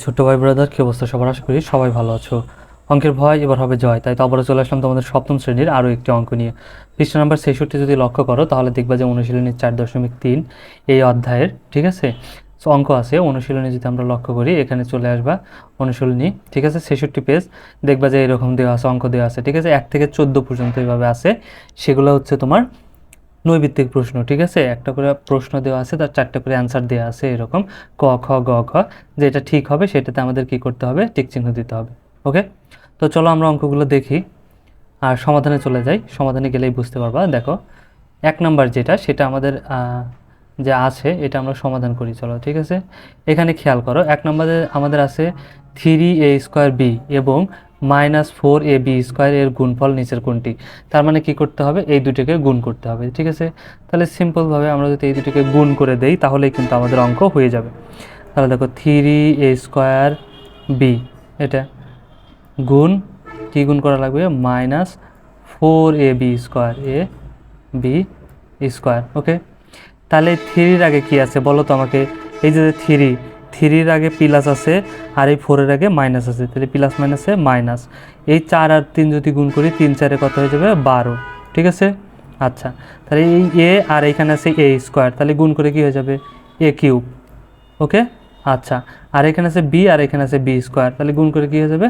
ছোট্ট ভাই ব্রাদার কি অবস্থা? সবার আশা করি সবাই ভালো আছো। অঙ্কের ভয়, এবার হবে জয়। তাই তো আবারও চলে আসলাম তোমাদের সপ্তম শ্রেণির আরও একটি অঙ্ক নিয়ে। পৃষ্ঠ নাম্বার ছেষট্টি যদি লক্ষ্য করো, তাহলে দেখবা যে অনুশীলনী চার দশমিক তিন এই অধ্যায়ের, ঠিক আছে? অঙ্ক আছে, অনুশীলনী যদি আমরা লক্ষ্য করি, এখানে চলে আসবা অনুশীলনী, ঠিক আছে? ছেষট্টি পেজ দেখবা যে এরকম দেওয়া আছে, অঙ্ক দেওয়া আছে, ঠিক আছে? এক থেকে চোদ্দ পর্যন্ত এইভাবে আছে। সেগুলো হচ্ছে তোমার নৈবিত্তিক প্রশ্ন, ঠিক আছে? একটা করে প্রশ্ন দেওয়া আছে, তার চারটে করে অ্যান্সার দেওয়া আছে এরকম, ক, খ, গ, ঘ, যেটা ঠিক হবে সেটাতে আমাদের কি করতে হবে? টিক চিহ্ন দিতে হবে, ওকে? তো চলো আমরা অঙ্কগুলো দেখি, আর সমাধানে চলে যাই। সমাধানে গেলেই বুঝতে পারবা। দেখো, এক নাম্বার যেটা, সেটা আমাদের যে আছে, এটা আমরা সমাধান করি, চলো, ঠিক আছে? এখানে খেয়াল করো, এক নম্বরে আমাদের আছে থ্রি এ স্কোয়ার বি এবং minus four A B square এর গুণফল নিচের কোনটি? তার মানে কি করতে হবে? এই দুটোকে গুণ করতে হবে, ঠিক আছে? তাহলে সিম্পলভাবে আমরা যদি এই দুটোকে গুণ করে দেই, তাহলেই কিন্তু আমাদের অঙ্ক হয়ে যাবে। তাহলে দেখো থ্রি এ স্কোয়ার বি এটা গুণ, কি গুণ করা লাগবে? Minus four A B square A B square okay তাহলে থ্রির আগে কি আছে? বলো তো আমাকে। এই যে থ্রি থ্রির আগে প্লাস আছে আর এই ফোরের আগে মাইনাস আছে। তাহলে প্লাস মাইনাসে মাইনাস। এই চার আর তিন যদি গুণ করি, তিন চারে কত হয়ে যাবে? বারো। ঠিক আছে? আচ্ছা। তাহলে এই এ আর এইখানে আছে এ স্কোয়ার। তাহলে গুণ করে কি হয়ে যাবে? A cube. ওকে? আচ্ছা। আর এখানে আছে বি আর এখানে আছে বি স্কোয়ার। তাহলে গুণ করে কি হয়ে যাবে?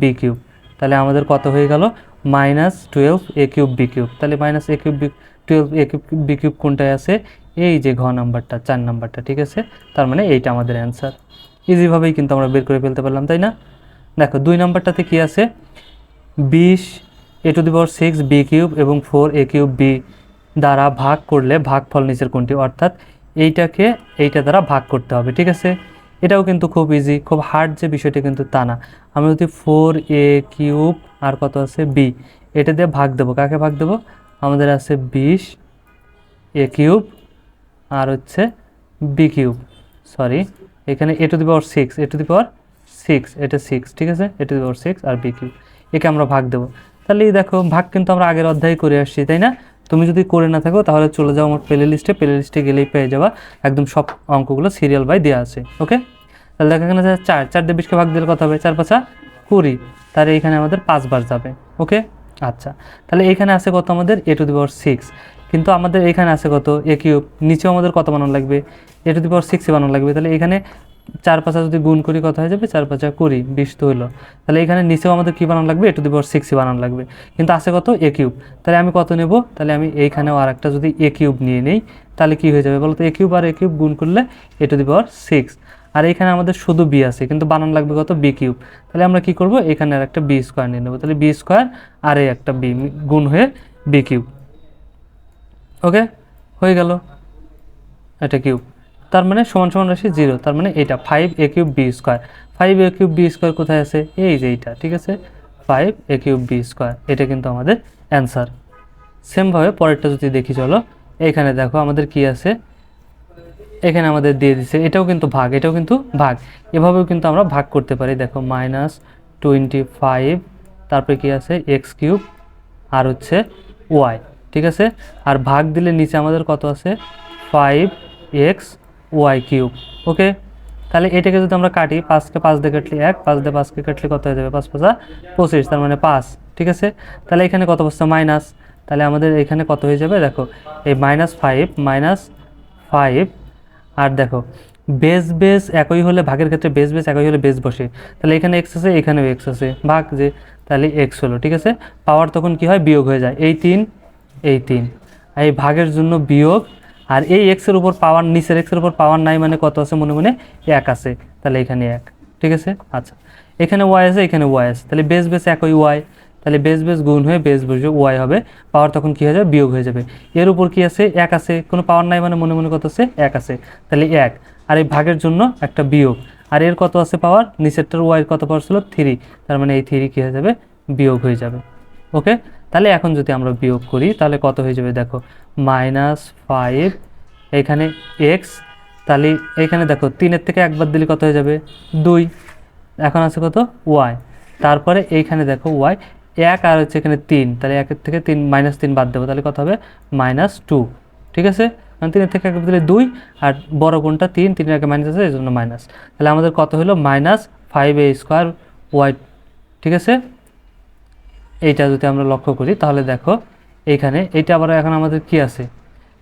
B cube. তাহলে আমাদের কত হয়ে গেল? Minus twelve A cube B cube. তাহলে minus A cube B twelve A cube B cube কোনটায় আছে? এই যে ঘ নাম্বারটা, চার নাম্বারটা, ঠিক আছে? তার মানে এইটা আমাদের অ্যান্সার ইজিভাবেই কিন্তু আমরা বের করে ফেলতে পারলাম, তাই না? দেখো, দুই নাম্বারটাতে কি আছে? বিশ, A to the power six, B cube এবং ফোর, এ কিউব, বি দ্বারা ভাগ করলে ভাগফল নিচের কোনটি? অর্থাৎ এইটাকে, এইটা দ্বারা ভাগ করতে হবে, ঠিক আছে? এটাও কিন্তু খুব ইজি খুব হার্ড যে বিষয়টা কিন্তু তা না। আমি যদি ফোর, এ কিউব আর কত আছে? বি, এটা দিয়ে ভাগ দেবো। কাকে ভাগ দেবো? আমাদের আছে বিশ, এ কিউব আর হচ্ছে বি কিউব সরি এখানে A to the power six A to the power six এটা সিক্স ঠিক আছে? A to the power six R B cube একে আমরা ভাগ দেবো। তাহলে এই দেখো, ভাগ কিন্তু আমরা আগের অধ্যায়ে করে আসছি, তাই না? তুমি যদি করে না থাকো, তাহলে চলে যাও আমার প্লে লিস্টে প্লে লিস্টে গেলেই পেয়ে যাবা একদম সব অঙ্কগুলো সিরিয়াল বাই দেওয়া আছে ওকে তাহলে দেখো আছে চার চার দিয়ে বিশকে ভাগ দিলে কত হবে? চার পাঁচা কুড়ি, তাহলে এখানে আমাদের পাঁচবার যাবে ওকে আচ্ছা তাহলে এখানে আছে কত আমাদের? এ টু দি পাওয়ার সিক্স কিন্তু আমাদের এখানে আছে কত? এ কিউব নিচেও আমাদের কত বানানো লাগবে? এ টু দি পাওয়ার সিক্সে বানানো লাগবে। তাহলে এখানে চার পাঁচা যদি গুণ করি কত হয়ে যাবে? চার পাঁচা কুড়ি, বিশ তো হলো। তাহলে এখানে নিচেও আমাদের কী বানানো লাগবে? এ টু দি পাওয়ার সিক্সই বানানো লাগবে। কিন্তু আছে কত? এ কিউব তাহলে আমি কত নেব? তাহলে আমি এইখানেও আর একটা যদি এ কিউব নিয়ে নেই, তাহলে কী হয়ে যাবে বলো তো? এ কিউব আর এ কিউব গুণ করলে এ টু দি পাওয়ার সিক্স আর এখানে আমাদের শুধু বি আছে, কিন্তু বানানো লাগবে কত? বি কিউব তাহলে আমরা কি করব? এখানে আর একটা বি স্কোয়ার নিয়ে নেব। তাহলে বি স্কোয়ার আর এই একটা বি গুণ হয়ে বি কিউব ওকে? হয়ে গেল। এটা কিউব। তার মানে সমান সমান রাশি জিরো। তার মানে এটা five A cube B square five A cube B square কোথায় আছে? এই যে এইটা, ঠিক আছে? Five A cube B square এটা কিন্তু আমাদের অ্যান্সার সেমভাবে পরেরটা যদি দেখি, চলো। এখানে দেখো আমাদের কি আছে? এখানে আমাদের দিয়ে দিছে। এটাও কিন্তু ভাগ, এটাও কিন্তু ভাগ। এভাবেও কিন্তু আমরা ভাগ করতে পারি। দেখো মাইনাস টোয়েন্টি ফাইভ তারপরে কি আছে? এক্স কিউব, আর হচ্ছে ওয়াই ঠিক আছে? আর ভাগ দিলে নিচে আমাদের কত আছে? Five X Y cube okay তাহলে এটাকে যদি আমরা কাটি, পাঁচকে পাঁচ দিয়ে কাটলে এক, পাঁচ দিয়ে পাঁচকে কাটলে কত হয়ে যাবে? পাঁচ পাঁচা পঁচিশ, তার মানে পাঁচ, ঠিক আছে? তাহলে এখানে কত বসছে? মাইনাস তাহলে আমাদের এখানে কত হয়ে যাবে? দেখো, এই মাইনাস ফাইভ মাইনাস ফাইভ আর দেখো বেস বেস একই হলে, ভাগের ক্ষেত্রে বেস বেস একই হলে বেস বসে। তাহলে এখানে এক্স আছে, এখানেও এক্স আছে, ভাগ যে, তাহলে এক্স হলো, ঠিক আছে? পাওয়ার তখন কি হয়? বিয়োগ হয়ে যায়। এই তিন এই তিন। এই ভাগের জন্য বিয়োগ, আর এই এক্সের উপর পাওয়ার, নিচের এক্সের উপর পাওয়ার নাই মানে কত আছে? মনে মনে এক আছে। তাহলে এখানে এক। ঠিক আছে? আচ্ছা। এখানে ওয়াই আছে, এখানে ওয়াই আছে। তাহলে বেস বেস একই ওয়াই তাহলে বেস বেস গুণ হয়ে বেস বসে ওয়াই হবে। পাওয়ার তখন কী হয়ে যাবে? বিয়োগ হয়ে যাবে। এর উপর কি আছে? এক আছে। কোনো পাওয়ার নাই মানে মনে মনে কত আছে? এক আছে। তাহলে এক। আর এই ভাগের জন্য একটা বিয়োগ। আর এর কত আছে পাওয়ার? নিচেরটার ওয়াইয়ের কত পাওয়ার ছিল? থ্রি তার মানে এই থ্রি কী হয়ে যাবে? বিয়োগ হয়ে যাবে। ওকে তাহলে এখন যদি আমরা বিয়োগ করি, তাহলে কত হয়ে যাবে? দেখো মাইনাস ফাইভ এখানে এক্স তাহলে এখানে দেখো, তিনের থেকে একবার দিলে কত হয়ে যাবে? দুই। এখন আছে কত? ওয়াই তারপরে এইখানে দেখো ওয়াই এক আর হচ্ছে এখানে তিন। তাহলে একের থেকে তিন মাইনাস তিন বাদ দেবো, তাহলে কত হবে? মাইনাস টু ঠিক আছে? কারণ তিনের থেকে একবার দিলে দুই, আর বড় কোনটা তিন, তিনের আগে মাইনাস আছে, এই জন্য মাইনাস তাহলে আমাদের কত হলো? Minus five A square Y ঠিক আছে? এইটা যদি আমরা লক্ষ্য করি, তাহলে দেখো এইখানে এইটা আবার এখন আমাদের কি আছে?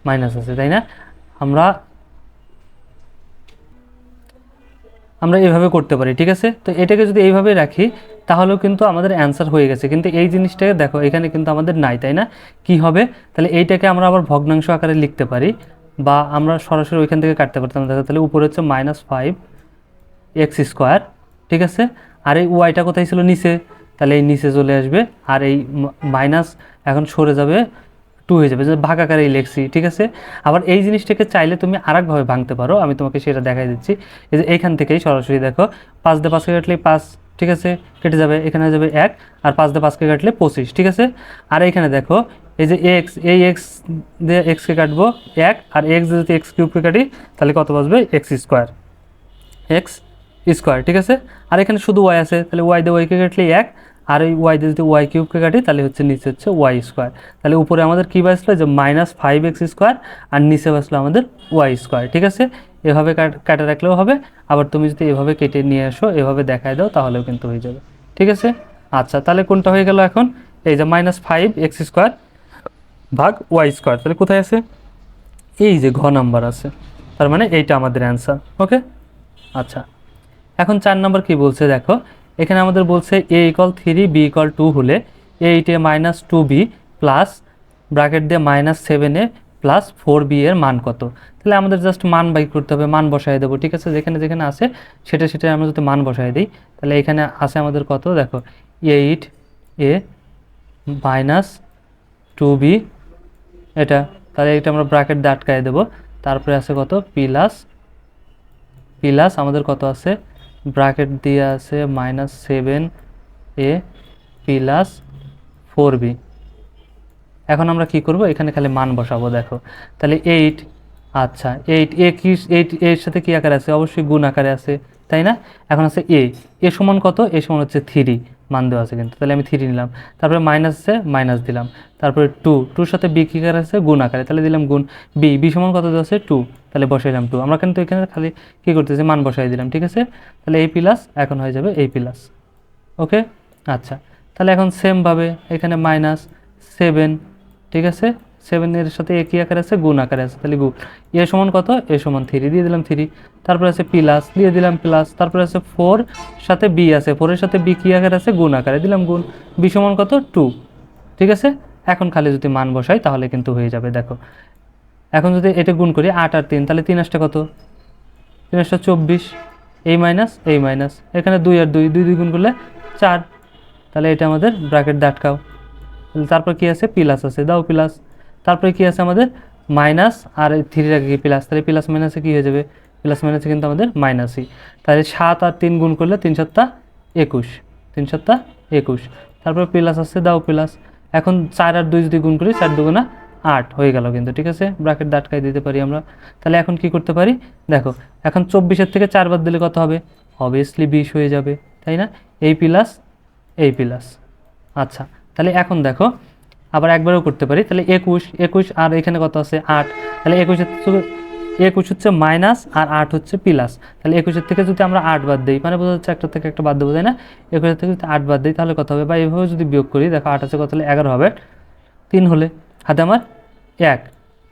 মাইনাস আছে, তাই না? আমরা আমরা এইভাবে করতে পারি, ঠিক আছে? তো এটাকে যদি এইভাবে রাখি, তাহলেও কিন্তু আমাদের অ্যান্সার হয়ে গেছে। কিন্তু এই জিনিসটাকে দেখো, এখানে কিন্তু আমাদের নাই, তাই না? কি হবে? তাহলে এইটাকে আমরা আবার ভগ্নাংশ আকারে লিখতে পারি, বা আমরা সরাসরি ওইখান থেকে কাটতে পারতাম। দেখো, তাহলে উপরে হচ্ছে মাইনাস ফাইভ এক্স স্কোয়ার ঠিক আছে? আর এই ওয়াইটা কোথায় ছিল? নিচে। তাহলে এই নিচে চলে আসবে আর এই মাইনাস এখন সরে যাবে টু হয়ে যাবে ভাগ আকারে লেখছি ঠিক আছে? আবার এই জিনিসটাকে চাইলে তুমি আরেকভাবে ভাঙতে পারো, আমি তোমাকে সেটা দেখাই দিচ্ছি। এই যে এইখান থেকেই সরাসরি দেখো, পাঁচ দিয়ে পাঁচকে কাটলে পাঁচ, ঠিক আছে? কেটে যাবে, এখানে যাবে এক, আর পাঁচ দিয়ে পাঁচকে কাটলে পঁচিশ, ঠিক আছে? আর এইখানে দেখো, এই যে এক্স এই এক্স দিয়ে এক্সকে কাটবো এক, আর এক্স যদি এক্স কিউবকে কাটি, তাহলে কত বাজবে এক্স স্কোয়ার এক্স স্কোয়ার ঠিক আছে? আর এখানে শুধু ওয়াই আছে, তাহলে ওয়াই দিয়ে ওয়াইকে কাটলে এক আর এই ওয়াই যদি ওয়াই কিউবকে কাটি, তাহলে হচ্ছে নিচে হচ্ছে ওয়াই স্কোয়ার তাহলে উপরে আমাদের কী বাসলো? যে মাইনাস ফাইভ এক্স স্কোয়ার আর নিচে বাসলো আমাদের ওয়াই স্কোয়ার ঠিক আছে? এভাবে কাট- কাটে রাখলেও হবে। আবার তুমি যদি এভাবে কেটে নিয়ে আসো, এভাবে দেখায় দাও, তাহলেও কিন্তু হয়ে যাবে। ঠিক আছে? আচ্ছা তাহলে কোনটা হয়ে গেল এখন? এই যে মাইনাস ফাইভ এক্স স্কোয়ার ভাগ ওয়াই স্কোয়ার তাহলে কোথায় আছে? এই যে ঘ নাম্বার আছে। তার মানে এইটা আমাদের অ্যান্সার ওকে আচ্ছা এখন চার নাম্বার কি বলছে দেখো? এখানে আমাদের বলছে A equal three B equal two হলে এইটে minus two B plus bracket দিয়ে minus seven A plus four B এর মান কত? তাহলে আমাদের জাস্ট মান বাই করতে হবে, মান বসাই দেবো, ঠিক আছে? যেখানে যেখানে আছে, সেটা সেটা আমরা যদি মান বসাই দিই, তাহলে এখানে আছে আমাদের কত? দেখো eight A minus two B এটা, তাহলে এটা আমরা ব্র্যাকেট দিয়ে আটকায় দেবো, তারপরে আছে কত? প্লাস প্লাস আমাদের কত আছে? ব্র্যাকেট দিয়ে আছে minus seven A plus four B. এখন আমরা কি করব? এখানে খালি মান বসাবো, দেখো। তাহলে এইট আচ্ছা এইট, এ কি, এইট, এর সাথে কী আকারে আছে? অবশ্যই গুণ আকারে আছে, তাই না? এখন আছে এ এ সমান কত? এ সমান হচ্ছে থ্রি। মান দেওয়া আছে কিন্তু। তাহলে আমি থ্রি নিলাম। তারপরে মাইনাস আছে মাইনাস দিলাম। তারপরে টু টুর সাথে বি কী কার আছে? গুণ আকারে। তাহলে দিলাম গুণ বি বি সমান কত দেওয়া আছে? টু তাহলে বসাইলাম টু আমরা কিন্তু এখানে খালি কী করতেছি? মান বসাই দিলাম, ঠিক আছে? তাহলে এই প্লাস এখন হয়ে যাবে এই প্লাস ওকে? আচ্ছা। তাহলে এখন সেমভাবে এখানে মাইনাস সেভেন ঠিক আছে? সেভেনের সাথে একই আকার আছে, গুণ আকারে আছে। তাহলে গুণ এ সমান কত? এ সমান থ্রি দিয়ে দিলাম থ্রি তারপরে আছে প্লাস দিয়ে দিলাম প্লাস তারপরে আছে ফোর সাথে বি আছে। ফোরের সাথে বি কি আকারে আছে? গুণ আকারে। দিলাম গুণ। বি সমান কত? টু ঠিক আছে? এখন খালি যদি মান বসাই, তাহলে কিন্তু হয়ে যাবে, দেখো। এখন যদি এটা গুণ করি, আট আর তিন, তাহলে তিন আসটা কত? তিন আসটা চব্বিশ। এই মাইনাস এই মাইনাস এখানে দুই আর দুই দুই দুই গুণ করলে চার। তাহলে এটা আমাদের ব্র্যাকেট দাটকাও তারপর কি আছে? প্লাস আছে। দাও প্লাস তারপরে কি আছে আমাদের? মাইনাস, আর থ্রির আগে প্লাস তাহলে প্লাস মাইনাসে কী হয়ে যাবে? প্লাস মাইনাসে কিন্তু আমাদের মাইনাসই তাহলে সাত আর তিন গুণ করলে তিন সাতটা একুশ। তিন সাতটা একুশ। তারপরে প্লাস আছে দাও প্লাস এখন চার আর দুই যদি গুণ করি, চার দুগুণা আট। হয়ে গেল কিন্তু, ঠিক আছে? ব্রাকেট দাটকাই দিতে পারি আমরা। তাহলে এখন কি করতে পারি? দেখো, এখন চব্বিশের থেকে চার বাদ দিলে কত হবে? অবভিয়াসলি বিশ হয়ে যাবে, তাই না? এই প্লাস এই প্লাস আচ্ছা তাহলে এখন দেখো আবার একবারও করতে পারি। তাহলে একুশ একুশ আর এখানে কত আছে? আট। তাহলে একুশের একুশ হচ্ছে মাইনাস আর আট হচ্ছে প্লাস তাহলে একুশের থেকে যদি আমরা আট বাদ দিই মানে বোঝা যাচ্ছে একটা থেকে একটা বাদ দেবো, তাই না? একুশের থেকে যদি আট বাদ দিই, তাহলে কত হবে? বা এইভাবে যদি বিয়োগ করি, দেখো আট আছে কত হলে? এগারো হবে। তিন হলে? হাতে আমার এক।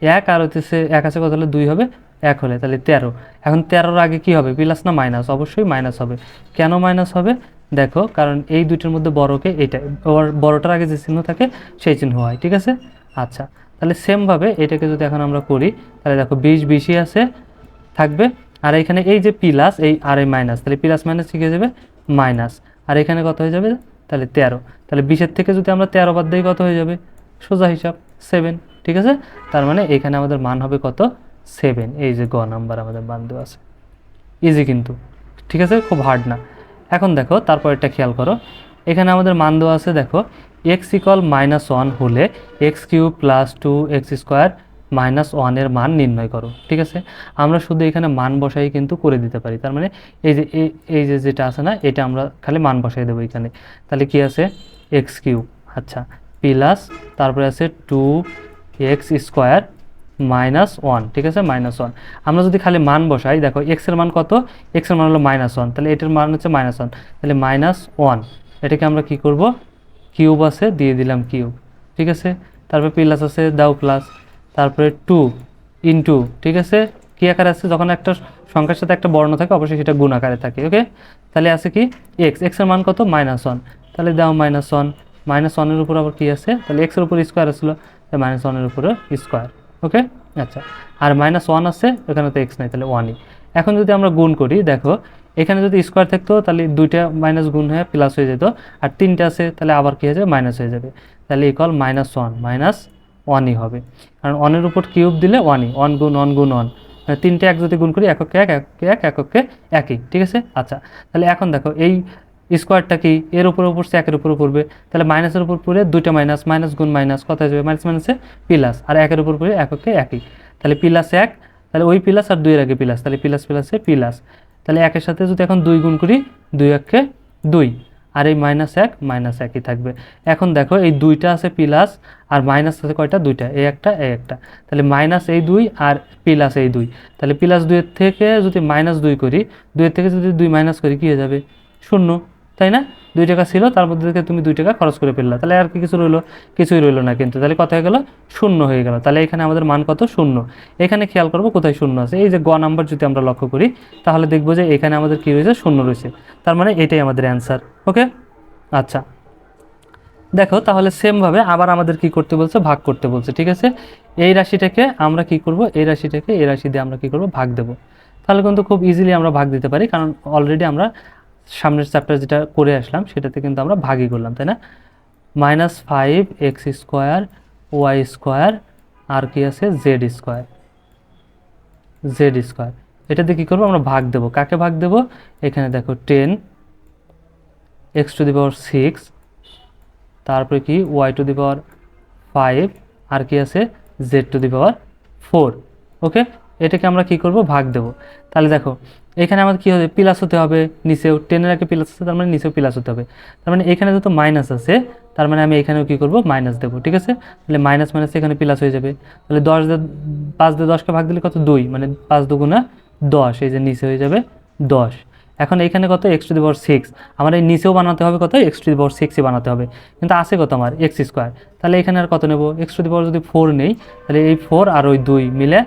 এক আর হচ্ছে এক আছে কত হলে? দুই হবে। এক হলে? তাহলে তেরো। এখন তেরোর আগে কি হবে? প্লাস না মাইনাস অবশ্যই মাইনাস হবে। কেন মাইনাস হবে? দেখো, কারণ এই দুইটার মধ্যে বড়কে এইটা বড়- বড়টার আগে যে চিহ্ন থাকে, সেই চিহ্ন হয়, ঠিক আছে? আচ্ছা তাহলে সেমভাবে এটাকে যদি এখন আমরা করি, তাহলে দেখো বিশ বিশই আছে, থাকবে। আর এখানে এই যে প্লাস এই আর এই মাইনাস তাহলে প্লাস মাইনাস হয়ে যাবে? মাইনাস আর এখানে কত হয়ে যাবে? তাহলে তেরো। তাহলে বিশের থেকে যদি আমরা তেরো বাদ দিই, কত হয়ে যাবে? সোজা হিসাব সেভেন ঠিক আছে? তার মানে এখানে আমাদের মান হবে কত? সেভেন এই যে গ নাম্বার আমাদের দেওয়া আছে। ইজি কিন্তু, ঠিক আছে? খুব হার্ড না। এখন দেখো তারপর এটা খেয়াল করো। এখানে আমাদের মান দেওয়া আছে, দেখো এক্স ইকল মাইনাস ওয়ান হলে X cube plus two X square minus ওয়ানের মান নির্ণয় করো, ঠিক আছে? আমরা শুধু এখানে মান বসাই কিন্তু করে দিতে পারি। তার মানে এই যে, এই- যে যেটা আছে না, এটা আমরা খালি মান বসাই দেবো এখানে। তাহলে কি আছে? এক্স কিউ আচ্ছা প্লাস তারপরে আছে two X square minus one, ঠিক আছে? Minus one. আমরা যদি খালি মান বসাই, দেখো এক্সের মান কত? এক্সের মান হলো মাইনাস ওয়ান। তাহলে এটার মান হচ্ছে মাইনাস ওয়ান। তাহলে মাইনাস ওয়ান, এটাকে আমরা কি করব? কিউব আছে, দিয়ে দিলাম কিউব, ঠিক আছে? তারপরে প্লাস আছে, দাও প্লাস তারপরে টু ইনটু ঠিক আছে? কি আকারে আছে? যখন একটা সংখ্যার সাথে একটা বর্ণ থাকে, অবশ্যই সেটা গুণ আকারে থাকে ওকে তাহলে আছে কি? এক্স এক্সের মান কত? Minus one. তাহলে দাও মাইনাস ওয়ান। মাইনাস ওয়ানের উপর আবার কি আছে? তাহলে এক্সের উপর স্কোয়ার আসলো। মাইনাস ওয়ানের উপরে স্কোয়ার ওকে? আচ্ছা। আর মাইনাস ওয়ান আছে এখানে তো এক্স নাই, তাহলে ওয়ানই এখন যদি আমরা গুণ করি, দেখো, এখানে যদি স্কোয়ার থাকতো, তাহলে দুইটা মাইনাস গুণ হয়ে প্লাস হয়ে যেত। আর তিনটা আছে, তাহলে আবার কী হয়ে যাবে? মাইনাস হয়ে যাবে। তাহলে ইকল মাইনাস ওয়ান মাইনাস ওয়ানই হবে। কারণ ওয়ানের উপর কিউব দিলে ওয়ানই ওয়ান গুণ ওয়ান গুণ ওয়ান তিনটে এক যদি গুণ করি, এককে এক এককে এক, এককে একই। ঠিক আছে? আচ্ছা। তাহলে এখন দেখো, এই স্কোয়ারটা কি? এর উপর সে একের উপর পড়বে। তাহলে মাইনাসের উপর পড়ে দুইটা মাইনাস মাইনাস গুণ মাইনাস, কত যাবে? মাইনাস, মাইনাসে প্লাস আর একের উপর পড়ে এককে একই। তাহলে প্লাস এক, তাহলে ওই প্লাস আর দুইয়ের আগে প্লাস তাহলে প্লাস প্লাসে প্লাস তাহলে একের সাথে যদি এখন দুই গুণ করি, দুই এককে দুই। আর এই মাইনাস এক, মাইনাস একই থাকবে। এখন দেখো, এই দুইটা আছে প্লাস আর মাইনাস আছে কয়টা? দুইটা। এই একটা এই একটা। তাহলে মাইনাস এই দুই আর প্লাস এই দুই। তাহলে প্লাস দুইয়ের থেকে যদি মাইনাস দুই করি, দুইয়ের থেকে যদি দুই মাইনাস করি, কী হয়ে যাবে? শূন্য। তাই না? দুই টাকা ছিল, তার মধ্যে থেকে তুমি দুই টাকা খরচ করে ফেললা। তাহলে আর কি কিছু রইল? কিছুই রইল না কিন্তু। তাহলে কত হয়ে গেলো, শূন্য হয়ে গেল। তাহলে এখানে আমাদের মান কত? শূন্য। এখানে খেয়াল করব কোথায় শূন্য আছে। এই যে গ নাম্বার যদি আমরা লক্ষ্য করি, তাহলে দেখব যে এখানে আমাদের কী রয়েছে? শূন্য রয়েছে। তার মানে এটাই আমাদের অ্যান্সার ওকে আচ্ছা। দেখো, তাহলে সেমভাবে আবার আমাদের কি করতে বলছে? ভাগ করতে বলছে, ঠিক আছে? এই রাশিটাকে আমরা কি করব? এই রাশিটাকে এই রাশি দিয়ে আমরা কি করব? ভাগ দেব। তাহলে কিন্তু খুব ইজিলি আমরা ভাগ দিতে পারি, কারণ অলরেডি আমরা সামনের চ্যাপ্টার যেটা করে আসলাম, সেটাতে কিন্তু আমরা ভাগই করলাম, তাই না? Minus five X square Y square আর কি আছে? জেড স্কোয়ার জেড স্কোয়ার এটাতে কী করব? আমরা ভাগ দেবো। কাকে ভাগ দেবো? এখানে দেখো ten X to the power six তারপরে কি? Y to the power five আর কি আছে? Z to the power four okay এটাকে আমরা কি করব? ভাগ দেব। তাহলে দেখো, এখানে আমাদের কী হবে? প্লাস হতে হবে, নিচেও টেনের আগে প্লাস আছে, তার মানে নিচেও প্লাস হতে হবে। তার মানে এখানে যত মাইনাস আছে, তার মানে আমি এখানেও কী করব? মাইনাস দেবো, ঠিক আছে? তাহলে মাইনাস মাইনাস এখানে প্লাস হয়ে যাবে। তাহলে দশ দিয়ে, পাঁচ দিয়ে দশকে ভাগ দিলে কত? দুই মানে পাঁচ দুগুণা দশ, এই যে নিচে হয়ে যাবে দশ। এখন এখানে কত? X to the power six আমার এই নিচেও বানাতে হবে কত? এক্স টু দি পাওয়ার সিক্সই বানাতে হবে। কিন্তু আছে কত আমার? এক্স স্কোয়ার তাহলে এখানে আর কত নেব? এক্স টু দি পাওয়ার যদি ফোর নেই, তাহলে এই ফোর আর ওই দুই মিলে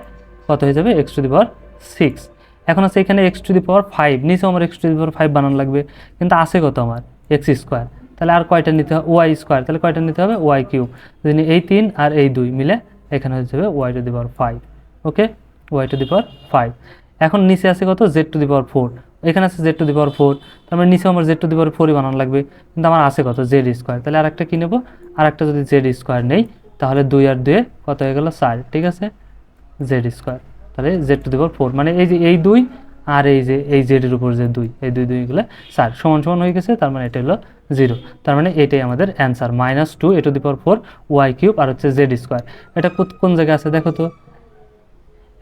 কত হয়ে যাবে? X to the power six এখন আছে এখানে X to the power five নিচেও আমার X to the power five বানানো লাগবে, কিন্তু আছে কত আমার? এক্স স্কোয়ার তাহলে আর কয়টা নিতে হবে? ওয়াই স্কোয়ার তাহলে কয়টা নিতে হবে? ওয়াই কিউব যদি এই তিন আর এই দুই মিলে এখানে হয়ে যাবে Y to the power five okay? Y to the power five এখন নিচে আছে কত? Z to the power four এখানে আছে Z to the power four তার মানে নিচেও আমার জেড টু দি পাওয়ার ফোরই বানানো লাগবে, কিন্তু আমার আছে কত? জেড স্কোয়ার তাহলে আর একটা কী নেব? আর একটা যদি জেড স্কোয়ার নেই, তাহলে দুই আর দুয়ে কত হয়ে গেল চার। ঠিক আছে? জেড স্কোয়ার তাহলে Z to the power four মানে এই যে এই দুই আর এই যে এই জেডের উপর যে দুই, এই দুই দুইগুলো চার সমান সমান হয়ে গেছে, তার মানে এটা হলো জিরো তার মানে এটাই আমাদের answer minus two A to the power four Y cube আর হচ্ছে জেড স্কোয়ার এটা কোন জায়গায় আছে দেখো তো?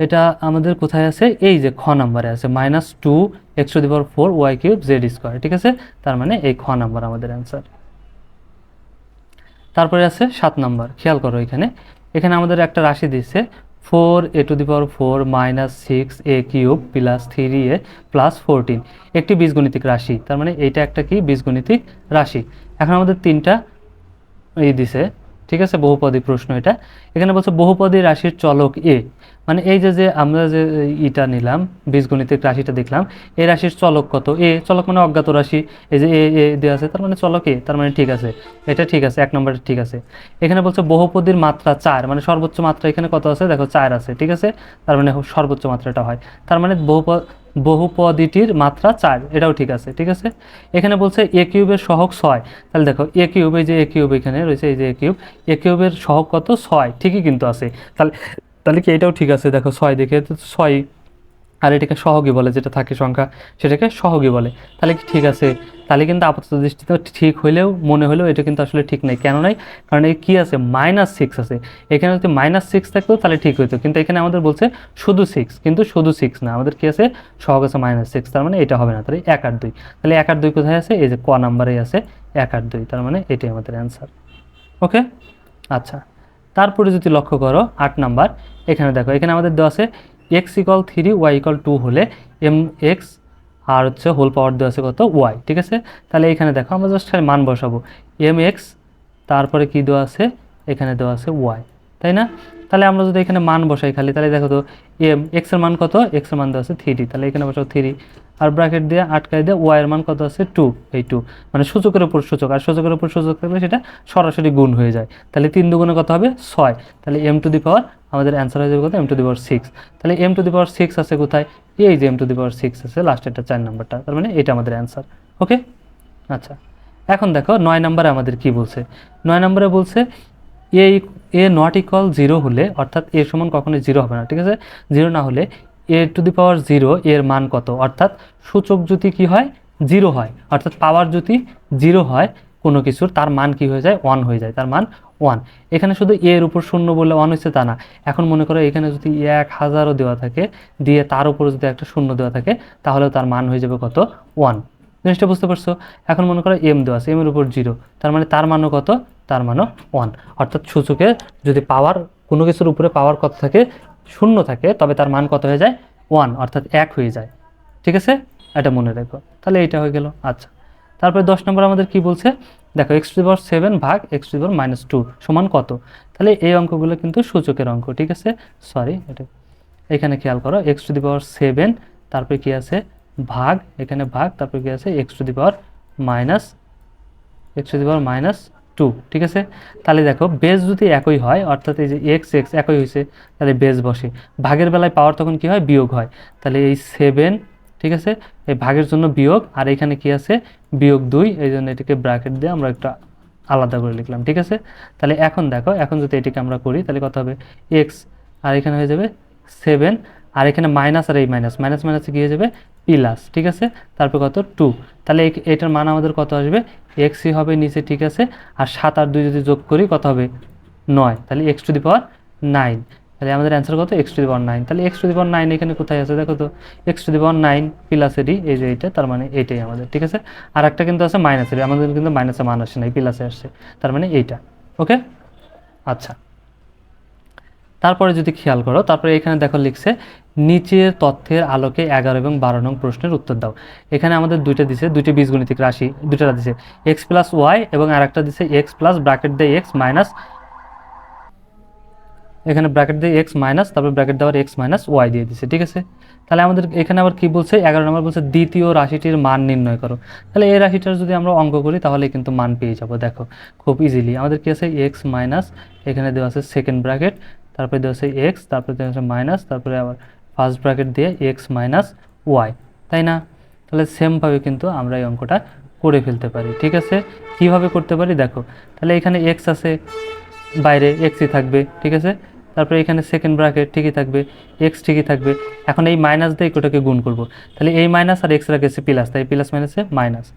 এটা আমাদের কোথায় আছে? এই যে খ নাম্বারে আছে minus two X to the power four Y cube Z square ঠিক আছে? তার মানে এই খ নাম্বার আমাদের অ্যান্সার তারপরে আছে সাত নাম্বার খেয়াল করো এখানে। এখানে আমাদের একটা রাশি দিচ্ছে four A to the power four minus six A cube plus three A plus fourteen. একটি বীজগণিতিক রাশি। তার মানে এইটা একটা কি? বীজগণিতিক রাশি। এখন আমাদের তিনটা এই দিছে। ঠিক আছে? বহুপদী প্রশ্ন এটা। এখানে বলছে বহুপদী রাশির চলক এ। মানে এই যে যে আমরা যে ইটা নিলাম বীজগণিতিক রাশিটা দেখলাম, এই রাশির চলক কত? এ, চলক মানে অজ্ঞাত রাশি, এই যে এ এ দেওয়া আছে, তার মানে চলক এ, তার মানে ঠিক আছে, এটা ঠিক আছে, এক নম্বরে ঠিক আছে। এখানে বলছে বহুপদীর মাত্রা চার মানে সর্বোচ্চ মাত্রা এখানে কত আছে? দেখো চার আছে, ঠিক আছে? তার মানে সর্বোচ্চ মাত্রাটা হয়। তার মানে বহুপ, বহুপদীটির মাত্রা চার, এটাও ঠিক আছে ঠিক আছে? এখানে বলছে এ কিউবের সহগ ছয়, তাহলে দেখো, এ কিউব, এই যে এ কিউব এখানে রয়েছে, এই যে এ কিউব, এ কিউবের সহগ কত? ছয়, ঠিকই কিন্তু আছে। তাহলে তাহলে কি এটাও ঠিক আছে? দেখো ছয় দেখে ছয়, আর এটাকে সহগী বলে, যেটা থাকে সংখ্যা, সেটাকে সহগী বলে। তাহলে কি ঠিক আছে? তাহলে কিন্তু আপাতত দৃষ্টিতে ঠিক হলেও মনে হলেও এটা কিন্তু আসলে ঠিক নাই। কেন নাই? কারণ এই কী আছে? মাইনাস সিক্স আছে। এখানে যদি মাইনাস সিক্স থাকতো, তাহলে ঠিক হতো কিন্তু এখানে আমাদের বলছে শুধু সিক্স কিন্তু শুধু সিক্স না। আমাদের কি আছে? সহগ আছে মাইনাস সিক্স তার মানে এটা হবে না। তাহলে এক আর দুই। তাহলে এক আর দুই কোথায় আছে? এই যে ক নাম্বারেই আছে, এক আর দুই। তার মানে এটাই আমাদের অ্যান্সার ওকে আচ্ছা। তারপরে যদি লক্ষ্য করো, আট নাম্বার, এখানে দেখো, এখানে আমাদের দেওয়া আছে X equal three Y equal two হলে এম এক্স আর হচ্ছে হোল পাওয়ার দেওয়া আছে কত? ওয়াই ঠিক আছে? তাহলে এখানে দেখো, আমরা জাস্ট মান বসাবো। এম এক্স তারপরে কি দেওয়া আছে? এখানে দেওয়া আছে ওয়াই তাই না? তাহলে আমরা যদি এখানে মান বসাই খালি, তাহলে দেখো তো এম এক্সের মান কত? এক্সের মান দেওয়া আছে থ্রি তাহলে এখানে বসাও থ্রি আর ব্র্যাকেট দিয়ে আটকাই দিয়ে ওয়াই এর মান কত আছে টু এই টু মানে সূচকের উপর সূচক। আর সূচকের উপর সূচক থাকলে সেটা সরাসরি গুণ হয়ে যায়। তাহলে তিন দুগুণে কত হবে? ছয়। তাহলে এম টু দি পাওয়ার আমাদের অ্যান্সার হয়ে যাবে কত? M to the power six তাহলে M to the power six আছে কোথায়? এই যে M to the power six আছে লাস্টেরটা চার নাম্বারটা তার মানে এটা আমাদের অ্যান্সার ওকে আচ্ছা। এখন দেখো, নয় নম্বরে আমাদের কি বলছে? নয় নম্বরে বলছে A A not equal zero হলে, অর্থাৎ এ সমান কখনোই জিরো হবে না, ঠিক আছে? জিরো না হলে এ টু দি পাওয়ার জিরো এর মান কত? অর্থাৎ সূচক যদি কি হয়? জিরো হয়। অর্থাৎ পাওয়ার যদি জিরো হয়, কোনো কিছুর, তার মান কি হয়ে যায়? ওয়ান হয়ে যায়। তার মান ওয়ান এখানে শুধু এর উপর শূন্য বললে ওয়ান হচ্ছে তা না। এখন মনে করো এখানে যদি এক হাজারও দেওয়া থাকে, দিয়ে তার উপরে যদি একটা শূন্য দেওয়া থাকে তাহলেও তার মান হয়ে যাবে কত? ওয়ান জিনিসটা বুঝতে পারছ? এখন মনে করো এম দেওয়া আছে এর উপর জিরো তার মানে তার মানও কত? তার মানও ওয়ান অর্থাৎ সূচকে যদি পাওয়ার কোনো কিছুর উপরে পাওয়ার কত থাকে? শূন্য থাকে, তবে তার মান কত হয়ে যায়? ওয়ান অর্থাৎ এক হয়ে যায়। ঠিক আছে? এটা মনে রেখো। তাহলে এইটা হয়ে গেল। আচ্ছা। তারপরে দশ নম্বর আমাদের কি বলছে? দেখো এক্স টু পাওয়ার সেভেন ভাগ X to power minus two সমান কত? তাহলে এই অঙ্কগুলো কিন্তু সূচকের অঙ্ক, ঠিক আছে? সরি এটা এখানে খেয়াল করো X to the power seven তারপরে কি আছে? ভাগ, এখানে ভাগ, তারপরে কি আছে? X to the power minus X to the power minus two ঠিক আছে? তাহলে দেখো বেস যদি একই হয়, অর্থাৎ এই যে এক্স এক্স একই হয়েছে তাহলে বেস বসে। ভাগের বেলায় পাওয়ার তখন কি হয়? বিয়োগ হয়। তাহলে এই সেভেন ঠিক আছে? এই ভাগের জন্য বিয়োগ, আর এখানে কি আছে? বিয়োগ দুই, এই জন্য এটাকে ব্র্যাকেট দিয়ে আমরা একটা আলাদা করে লিখলাম, ঠিক আছে? তাহলে এখন দেখো, এখন যদি এটিকে আমরা করি, তাহলে কত হবে? এক্স আর এখানে হয়ে যাবে সেভেন আর এখানে মাইনাস আর এই মাইনাস মাইনাস মাইনাসে কি হয়ে যাবে? প্লাস ঠিক আছে? তারপর কত? টু তাহলে এটার মান আমাদের কত আসবে? এক্সই হবে নিচে, ঠিক আছে? আর সাত আর দুই যদি যোগ করি, কত হবে? নয়। তাহলে X to the power nine তাহলে আমাদের অ্যান্সার কত? X to the power nine তাহলে X to the power nine এখানে কোথায় আছে? দেখো তো X to the power nine প্লাসেরই এই যে এইটা, তার মানে এইটাই আমাদের, ঠিক আছে? আর একটা কিন্তু আছে মাইনাসের আমাদের কিন্তু মাইনাসে মান আসে নাই প্লাসে আসছে তার মানে এইটা ওকে আচ্ছা। তারপরে যদি খেয়াল করো, তারপরে এখানে দেখো লিখছে, নিচের তথ্যের আলোকে এগারো এবং বারো নং প্রশ্নের উত্তর দাও। এখানে আমাদের দুইটা দিছে, দুইটি বীজগণিতিক রাশি দুইটা দিছে এক্স প্লাস ওয়াই এবং আর একটা দিছে এক্স প্লাস ব্র্যাকেট দিয়ে এক্স মাইনাস এখানে ব্র্যাকেট দিয়ে এক্স মাইনাস তারপর ব্র্যাকেট দেওয়ার এক্স মাইনাস ওয়াই দিয়ে দিছে, ঠিক আছে? তাহলে আমাদের এখানে আবার কি বলছে? এগারো নম্বর বলছে, দ্বিতীয় রাশিটির মান নির্ণয় করো। তাহলে এই রাশিটার যদি আমরা অঙ্ক করি, তাহলে কিন্তু মান পেয়ে যাব, দেখো, খুব ইজিলি আমাদের কি আছে? এক্স মাইনাস এখানে দেওয়া আছে সেকেন্ড ব্র্যাকেট তারপরে দেওয়া আছে এক্স তারপরে দেওয়া আছে মাইনাস তারপরে আবার ফার্স্ট ব্র্যাকেট দিয়ে এক্স মাইনাস ওয়াই তাই না? তাহলে সেমভাবে কিন্তু আমরা এই অঙ্কটা করে ফেলতে পারি, ঠিক আছে? কীভাবে করতে পারি? দেখো, তাহলে এখানে এক্স আছে, বাইরে এক্সই থাকবে, ঠিক আছে? তারপরে এখানে সেকেন্ড ব্র্যাকেট ঠিকই থাকবে এক্স ঠিকই থাকবে, এখন এই মাইনাস দিয়ে ওটাকে গুণ করব। তাহলে এই মাইনাস আর এক্স রাখেছে প্লাস তাই প্লাস মাইনাসে মাইনাস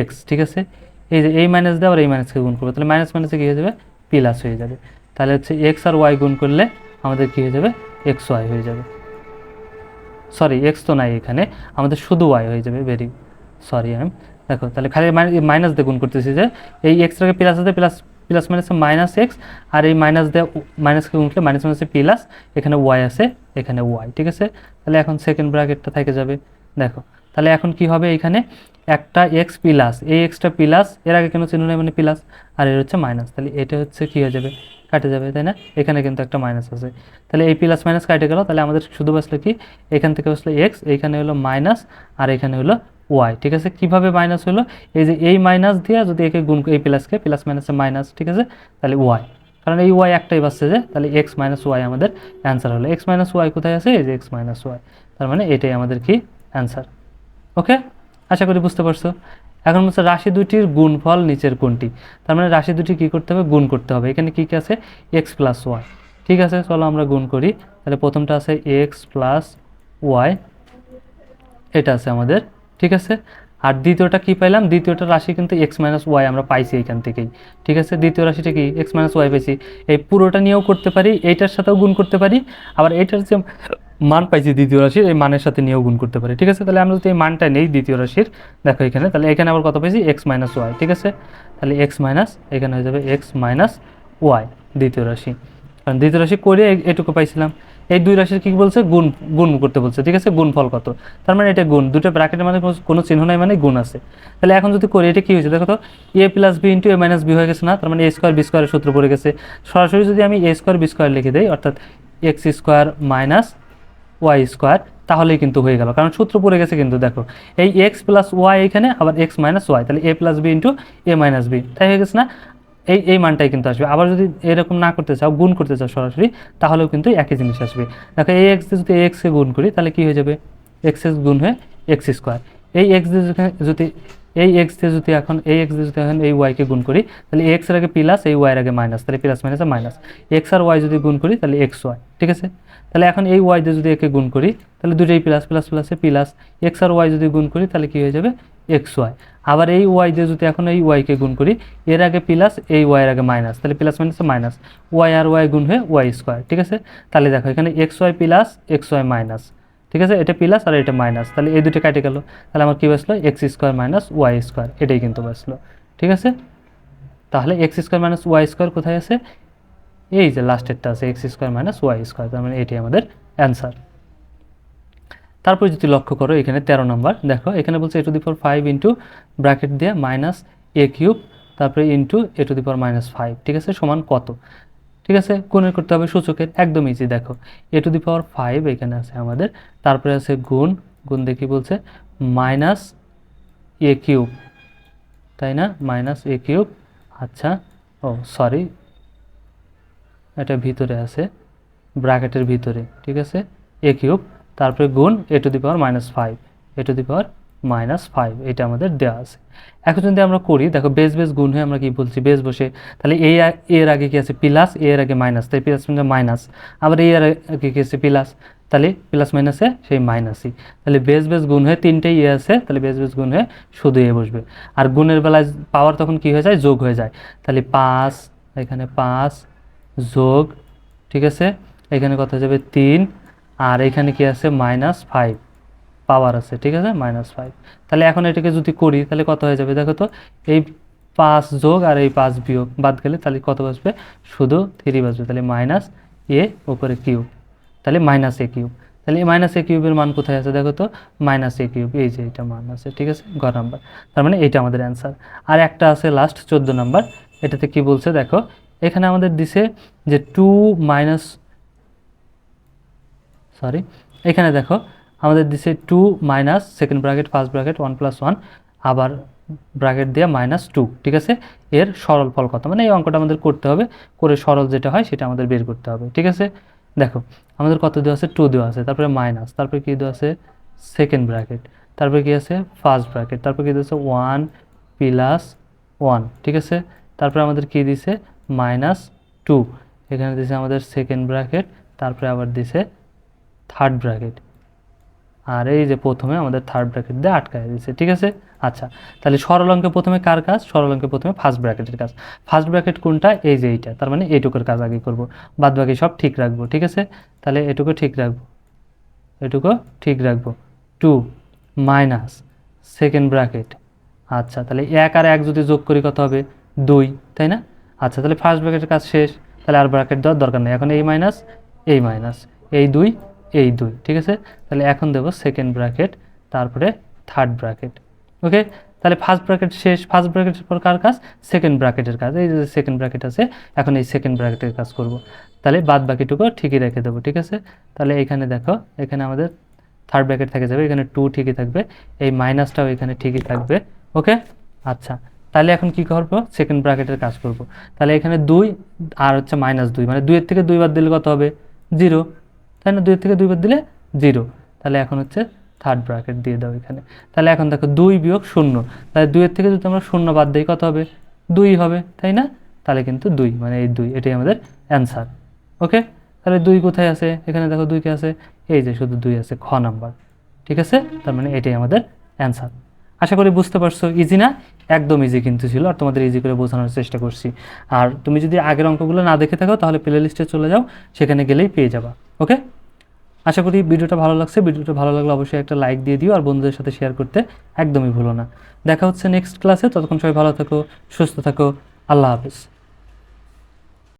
এক্স ঠিক আছে? এই যে এই মাইনাস দিয়ে আবার এই মাইনাসকে গুণ করব, তাহলে মাইনাস মাইনাসে কী হয়ে যাবে? প্লাস হয়ে যাবে। তাহলে হচ্ছে এক্স আর ওয়াই গুণ করলে আমাদের কী হয়ে যাবে? এক্স ওয়াই হয়ে যাবে। সরি এক্স তো নাই এখানে, আমাদের শুধু ওয়াই হয়ে যাবে ভেরি সরি আই দেখো, তাহলে খালি মাইনাস দিয়ে গুণ করতেছি যে, এই এক্সটাকে প্লাস আছে প্লাস প্লাস মাইনাসে মাইনাস এক্স আর এই মাইনাস দিয়ে মাইনাসকে গুণ করলে মাইনাস মাইনাসে প্লাস এখানে ওয়াই আছে, এখানে ওয়াই ঠিক আছে? তাহলে এখন সেকেন্ড ব্র্যাকেটটা থেকে যাবে। দেখো, তাহলে এখন কি হবে এখানে? একটা এক্স প্লাস এই এক্সটা প্লাস এর আগে কেন চিহ্ন নেই মানে প্লাস আর এর হচ্ছে মাইনাস তাহলে এটা হচ্ছে কী হয়ে যাবে? কাটে যাবে, তাই না? এখানে কিন্তু একটা মাইনাস আছে। তাহলে এই প্লাস মাইনাস কাটে গেল, তাহলে আমাদের শুধু বাসলো কি? এখান থেকে বসল এক্স এইখানে হলো মাইনাস আর এখানে হলো ওয়াই ঠিক আছে? কীভাবে মাইনাস হলো? এই যে এই মাইনাস দিয়ে যদি একে গুণ এই প্লাসকে প্লাস মাইনাসে মাইনাস ঠিক আছে? তাহলে ওয়াই কারণ এই ওয়াই একটাই বাসছে যে, তাহলে এক্স মাইনাস ওয়াই আমাদের অ্যান্সার হলো। এক্স মাইনাস ওয়াই কোথায় আছে? এই যে এক্স মাইনাস ওয়াই তার মানে এটাই আমাদের কি অ্যান্সার ওকে আশা করি বুঝতে পারছ। এখন হচ্ছে রাশি দুটির গুণফল নিচের কোনটি? তার মানে রাশি দুটি কী করতে হবে? গুণ করতে হবে। এখানে কী কী আছে? এক্স প্লাস ওয়াই ঠিক আছে? চলো আমরা গুণ করি। তাহলে প্রথমটা আছে এক্স প্লাস ওয়াই এটা আছে আমাদের। ঠিক আছে? আর দ্বিতীয়টা কি পাইলাম? দ্বিতীয়টা রাশি কিন্তু এক্স মাইনাস ওয়াই আমরা পাইছি এখান থেকেই। ঠিক আছে? দ্বিতীয় রাশিটা কি? এক্স মাইনাস ওয়াই পাইছি। এই পুরোটা নিয়েও করতে পারি, এইটার সাথেও গুণ করতে পারি। আবার এইটার যে মান পাইছি দ্বিতীয় রাশির, এই মানের সাথে নিয়েও গুণ করতে পারি, ঠিক আছে? তাহলে আমরা যদি এই মানটা নেই দ্বিতীয় রাশির, দেখো এখানে, তাহলে এখানে আবার কত পাইছি? এক্স মাইনাস ওয়াই ঠিক আছে? তাহলে এক্স মাইনাস এখানে হয়ে যাবে এক্স মাইনাস ওয়াই দ্বিতীয় রাশি। কারণ দ্বিতীয় রাশি করে এটুকু পাইছিলাম। এই দুই রাশির কি বলছে? গুণ গুণ করতে বলছে, ঠিক আছে? গুণফল কত? তার মানে এটা গুণ, দুটো ব্র্যাকেটের মানে কোনো চিহ্ন নাই মানে গুণ আছে। তাহলে এখন যদি করি, এটা কি হয়েছে? দেখো তো A plus B into A minus B হয়ে গেছে না? তার মানে এ স্কোয়ার বি স্কোয়ারের সূত্র পড়ে গেছে। সরাসরি যদি আমি এ স্কোয়ার বি স্কোয়ার লিখে দিই, অর্থাৎ X square minus Y square তাহলেই কিন্তু হয়ে গেল। কারণ সূত্র পড়ে গেছে কিন্তু, দেখো, এই এক্স প্লাস ওয়াই এখানে, আবার এক্স মাইনাস ওয়াই তাহলে A plus B into A minus B তাই হয়ে গেছে না? এই এই মানটাই কিন্তু আসবে। আবার যদি এরকম না করতে চাও, গুণ করতে চাও সরাসরি, তাহলেও কিন্তু একই জিনিস আসবে। দেখো, এই এক্স যদি এ এক্সকে গুণ করি, তাহলে কি হয়ে যাবে? এক্স এক্স গুণ হয়ে এক্স স্কোয়ার এই এক্স যদি এই এক্স দিয়ে যদি এখন, এই এক্স দিয়ে যদি এখন এই ওয়াইকে গুণ করি, তাহলে এক্সের আগে প্লাস এই ওয়াইয়ের আগে মাইনাস তাহলে প্লাস মাইনাসে মাইনাস এক্স আর ওয়াই যদি গুণ করি, তাহলে এক্স ওয়াই ঠিক আছে? তাহলে এখন এই ওয়াই দিয়ে যদি একে গুণ করি, তাহলে দুটোই প্লাস প্লাস প্লাসে প্লাস এক্স আর ওয়াই যদি গুণ করি, তাহলে কি হয়ে যাবে? এক্স ওয়াই আবার এই ওয়াই দিয়ে যদি এখন এই ওয়াইকে গুণ করি, এর আগে প্লাস এই ওয়াইয়ের আগে মাইনাস তাহলে প্লাস মাইনাসে মাইনাস ওয়াই আর ওয়াই গুণ হয়ে ওয়াই স্কোয়ার ঠিক আছে? তাহলে দেখো এখানে X Y plus X Y minus ঠিক আছে? এটা প্লাস আর এটা মাইনাস। তাহলে এই দুটো কেটে গেল। তাহলে আমার কী বাসলো? X square minus Y square. এটাই কিন্তু বাসলো। ঠিক আছে? তাহলে X square minus Y square কোথায় আছে? এই যে লাস্টেরটা আছে, X square minus Y square. তার মানে এটাই আমাদের অ্যান্সার। তারপর যদি লক্ষ্য করো, এখানে তেরো নম্বর। দেখো, এখানে বলছে A to the four five into bracket দিয়ে মাইনাস এ কিউব, তারপরে into A to the power minus five. ঠিক আছে? সমান কত? ঠিক আছে? গুণের করতে হবে সূচকের। একদম ইজি দেখো। এ টু দি পাওয়ার ফাইভ এখানে আছে আমাদের। তারপরে আছে গুণ। গুণ দেখি বলছে? মাইনাস এ কিউব তাই না? মাইনাস এ কিউব আচ্ছা। ও সরি এটা ভিতরে আছে। ব্র্যাকেটের ভিতরে। ঠিক আছে? এ কিউব তারপরে গুণ। A to the power minus five A to the power minus five এটা আমাদের দেওয়া আছে। এখন যদি আমরা করি, দেখো বেস বেস গুণ হয়ে আমরা কি বলছি? বেস বসে। তাহলে আ- এর আগে কি আছে? প্লাস এর আগে মাইনাস তাই প্লাস মাইনাস আবার এই এর আগে কি আছে? প্লাস তাহলে প্লাস মাইনাসে সেই মাইনাসই তাহলে বেস বেস গুণ হয়ে তিনটেই এ আছে। তাহলে বেস বেস গুণ হয়ে শুধু এ বসবে। আর গুণের বেলায় পাওয়ার তখন কি হয়ে যায়? যোগ হয়ে যায়। তাহলে পাঁচ, এখানে পাঁচ, যোগ, ঠিক আছে? এখানে কত হয়ে যাবে? তিন। আর এখানে কি আছে? মাইনাস ফাইভ পাওয়ার আছে, ঠিক আছে? মাইনাস ফাইভ তাহলে এখন এটাকে যদি করি, তাহলে কত হয়ে যাবে? দেখো তো, এই পাঁচ যোগ আর এই পাঁচ বিয়োগ বাদ গেলে তাহলে কত বাসবে? শুধু থ্রি বাসবে। তাহলে মাইনাস এ উপরে কিউব তাহলে মাইনাস এ কিউব তাহলে এই মাইনাস এ কিউবের মান কোথায় আছে? দেখো তো মাইনাস এ কিউব এই যে এটা মান আছে, ঠিক আছে? গ নাম্বার তার মানে এইটা আমাদের অ্যান্সার আর একটা আছে লাস্ট চোদ্দ নাম্বার এটাতে কি বলছে? দেখো, এখানে আমাদের দিছে যে টু মাইনাস সরি এখানে দেখো আমাদের দিছে two minus second bracket first bracket one plus one আবার ব্র্যাকেট দিয়ে মাইনাস টু ঠিক আছে? এর সরল ফল কত? মানে এই অঙ্কটা আমাদের করতে হবে, করে সরল যেটা হয় সেটা আমাদের বের করতে হবে, ঠিক আছে? দেখো, আমাদের কত দেওয়া আছে? টু দেওয়া আছে, তারপরে মাইনাস তারপরে কী দেওয়া আছে? সেকেন্ড ব্র্যাকেট তারপরে কী আছে? ফার্স্ট ব্র্যাকেট তারপরে কী দেওয়া আছে? ওয়ান প্লাস ওয়ান ঠিক আছে? তারপরে আমাদের কী দিছে? মাইনাস টু এখানে দিছে আমাদের সেকেন্ড ব্র্যাকেট তারপরে আবার দিছে থার্ড ব্র্যাকেট আর এই যে প্রথমে আমাদের থার্ড ব্র্যাকেট দিয়ে আটকায় দিয়েছে, ঠিক আছে? আচ্ছা তাহলে সরল অঙ্কে প্রথমে কার কাজ? সরল অঙ্কে প্রথমে ফার্স্ট ব্র্যাকেটের কাজ। ফার্স্ট ব্র্যাকেট কোনটা? এই যে এইটা, তার মানে এইটুকুর কাজ আগে করব। বাদ বাকি সব ঠিক রাখব, ঠিক আছে? তাহলে এটুকু ঠিক রাখব। এটুকু ঠিক রাখব। টু মাইনাস সেকেন্ড ব্র্যাকেট আচ্ছা তাহলে এক আর এক যদি যোগ করি কত হবে? দুই, তাই না? আচ্ছা তাহলে ফার্স্ট ব্র্যাকেটের কাজ শেষ। তাহলে আর ব্র্যাকেট দেওয়ার দরকার নেই। এখন এই মাইনাস এই মাইনাস এই দুই এই দুই, ঠিক আছে? তাহলে এখন দেবো সেকেন্ড ব্র্যাকেট তারপরে থার্ড ব্র্যাকেট ওকে তাহলে ফার্স্ট ব্র্যাকেট শেষ ফার্স্ট ব্র্যাকেটের পর কার কাজ? সেকেন্ড ব্র্যাকেটের কাজ, এই যে সেকেন্ড ব্র্যাকেট আছে, এখন এই সেকেন্ড ব্র্যাকেটের কাজ করব। তাহলে বাদ বাকিটুকু ঠিকই রেখে দেবো, ঠিক আছে? তাহলে এখানে দেখো, এখানে আমাদের থার্ড ব্র্যাকেট থেকে যাবে, এখানে টু ঠিকই থাকবে, এই মাইনাসটাও এখানে ঠিকই থাকবে ওকে আচ্ছা তাহলে এখন কি করব? সেকেন্ড ব্র্যাকেটের কাজ করব। তাহলে এখানে দুই আর হচ্ছে মাইনাস দুই মানে দুইয়ের থেকে দুই বাদ দিলে কত হবে? জিরো তাই না দুইয়ের থেকে দুইবার দিলে জিরো। তাহলে এখন হচ্ছে থার্ড ব্র্যাকেট দিয়ে দাও এখানে। তাহলে এখন দেখো দুই বিয়োগ শূন্য। তাহলে দুইয়ের থেকে যদি আমরা শূন্য বাদ দিই, কত হবে? দুই হবে, তাই না? তাহলে কিন্তু দুই মানে এই দুই, এটাই আমাদের অ্যান্সার ওকে তাহলে দুই কোথায় আছে? এখানে দেখো দুই কে আছে। এই যে শুধু দুই আছে, খ নাম্বার ঠিক আছে? তার মানে এটাই আমাদের অ্যান্সার আশা করি বুঝতে পারছ ইজি না? একদম ইজি কিন্তু ছিল, আর তোমাদের ইজি করে বোঝানোর চেষ্টা করছি। আর তুমি যদি আগের অঙ্কগুলো না দেখে থাকো, তাহলে প্লে লিস্টে চলে যাও, সেখানে গেলেই পেয়ে যাবা। ওকে? আশা করি ভিডিওটা ভালো লাগছে। ভিডিওটা ভালো লাগলে অবশ্যই একটা লাইক দিয়ে দিও আর বন্ধুদের সাথে শেয়ার করতে একদমই ভুলো না। দেখা হচ্ছে নেক্সট ক্লাসে। ততক্ষণ সবাই ভালো থাকো, সুস্থ থাকো। আল্লাহ হাফিজ।